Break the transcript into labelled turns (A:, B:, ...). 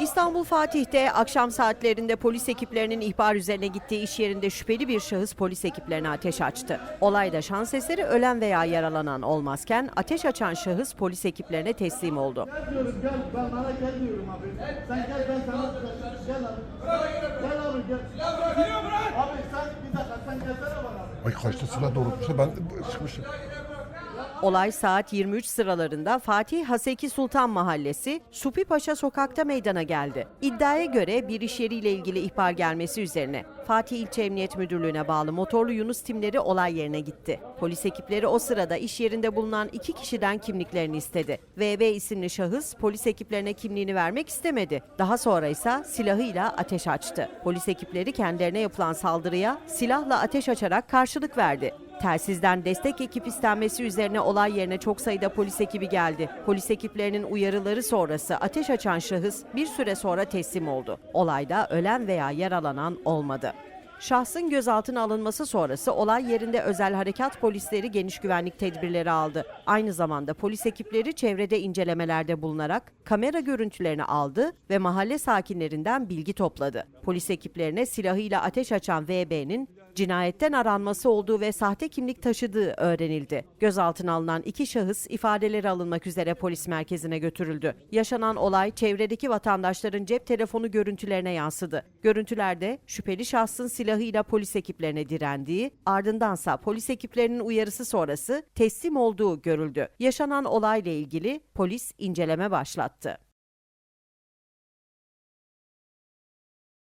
A: İstanbul Fatih'te akşam saatlerinde polis ekiplerinin ihbar üzerine gittiği iş yerinde şüpheli bir şahıs polis ekiplerine ateş açtı. Olayda şans eseri ölen veya yaralanan olmazken ateş açan şahıs polis ekiplerine teslim oldu.
B: Gel diyorum gel ben bana gel diyorum abi. Sen gel ben sana gel abi. Gel abi gel. Abi sen bir dakika sen gelsene bana abi.
C: Ay kaçtı silah doğrultmuşsa ben de sıkmışım.
A: Olay saat 23 sıralarında Fatih Haseki Sultan Mahallesi Supi Paşa sokakta meydana geldi. İddiaya göre bir iş yeriyle ilgili ihbar gelmesi üzerine Fatih İlçe Emniyet Müdürlüğü'ne bağlı motorlu Yunus timleri olay yerine gitti. Polis ekipleri o sırada iş yerinde bulunan iki kişiden kimliklerini istedi. VB isimli şahıs polis ekiplerine kimliğini vermek istemedi. Daha sonra ise silahıyla ateş açtı. Polis ekipleri kendilerine yapılan saldırıya silahla ateş açarak karşılık verdi. Telsizden destek ekip istenmesi üzerine olay yerine çok sayıda polis ekibi geldi. Polis ekiplerinin uyarıları sonrası ateş açan şahıs bir süre sonra teslim oldu. Olayda ölen veya yaralanan olmadı. Şahsın gözaltına alınması sonrası olay yerinde özel harekat polisleri geniş güvenlik tedbirleri aldı. Aynı zamanda polis ekipleri çevrede incelemelerde bulunarak kamera görüntülerini aldı ve mahalle sakinlerinden bilgi topladı. Polis ekiplerine silahıyla ateş açan VB'nin cinayetten aranması olduğu ve sahte kimlik taşıdığı öğrenildi. Gözaltına alınan iki şahıs ifadeleri alınmak üzere polis merkezine götürüldü. Yaşanan olay çevredeki vatandaşların cep telefonu görüntülerine yansıdı. Görüntülerde şüpheli şahsın silahıyla polis ekiplerine direndiği, ardındansa polis ekiplerinin uyarısı sonrası teslim olduğu görüldü. Yaşanan olayla ilgili polis inceleme başlattı.